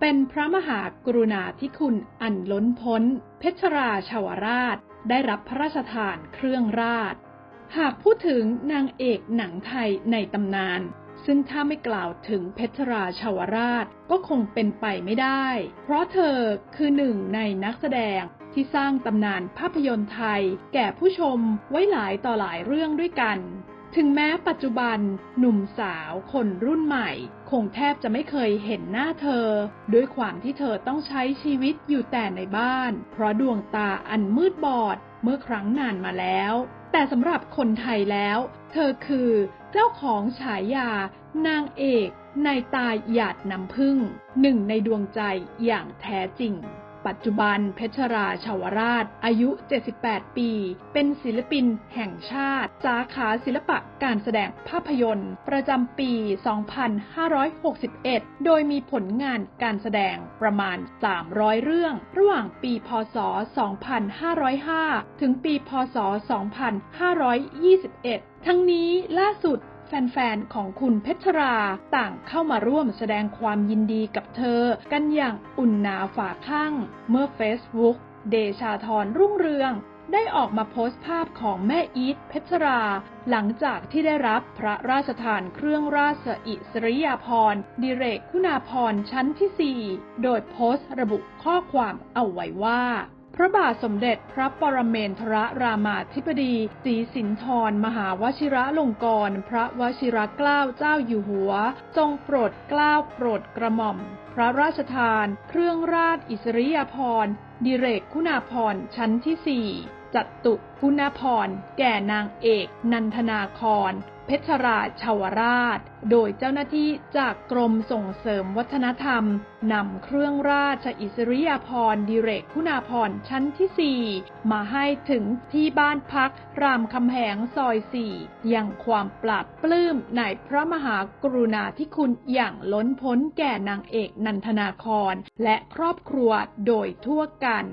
เป็นพระมหากรุณาธิคุณอันล้นพ้น เพชรราชาวราช ได้รับพระราชทานเครื่องราช หากพูดถึงนางเอกหนังไทยในตำนาน ซึ่งถ้าไม่กล่าวถึงเพชรราชาวราชก็คงเป็นไปไม่ได้ เพราะเธอคือหนึ่งในนักแสดงที่สร้างตำนานภาพยนตร์ไทย แก่ผู้ชมไว้หลายต่อหลายเรื่องด้วยกัน ถึงแม้ปัจจุบันหนุ่มสาวคนรุ่นใหม่ คงแทบจะไม่เคยเห็นหน้าเธอ ด้วยความที่เธอต้องใช้ชีวิตอยู่แต่ในบ้าน เพราะดวงตาอันมืดบอดเมื่อครั้งนานมาแล้ว แต่สำหรับคนไทยแล้ว เธอคือเจ้าของฉายานางเอกในตาหยาดน้ำพึ่งหนึ่งในดวงใจอย่างแท้จริง ปัจจุบันเพชรราชาวราช อายุ 78 ปี เป็นศิลปินแห่งชาติ สาขาศิลปะการแสดงภาพยนตร์ ประจำปี 2561 โดยมีผลงานการแสดงประมาณ 300 เรื่อง ระหว่างปีพศ 2505 ถึงปีพศ 2521 ทั้งนี้ล่าสุด แฟนๆ ของคุณเพชรรา ต่างเข้ามาร่วมแสดงความยินดีกับเธอ กันอย่างอุ่นหนาฝาข้างเมื่อ Facebook เดชาธรรุ่งเรือง ได้ออกมาโพสต์ภาพของแม่อีทเพชรราหลังจากที่ได้รับพระราชทานเครื่องราชอิสริยาภรณ์ดิเรกคุณาภรณ์ชั้นที่ 4 โดยโพสต์ระบุข้อความเอาไว้ว่า ระบาทสมเด็จพระปรเมนทรรามาธิบดีศรีสินธรมหาวชิระลงกรณพระวชิรเกล้าเจ้าอยู่หัว ทรงโปรดเกล้าโปรดกระหม่อม พระราชทาน เครื่องราชอิสริยาภรณ์ดิเรกคุณาภรณ์ชั้นที่4จัตุคุณาภรณ์แก่นางเอก นันทนาคร เพชรราชาวราช โดยเจ้าหน้าที่จากกรมส่งเสริมวัฒนธรรมนำเครื่องราชอิสริยาภรณ์ดิเรกคุณาภรณ์ชั้นที่ 4 มาให้ถึงที่บ้านพักรามคำแหงซอย4ยังความปราบปลื้มในพระมหากรุณาธิคุณอย่างล้นพ้นแก่นางเอกนันทนาคร และครอบครัวโดยทั่วกัน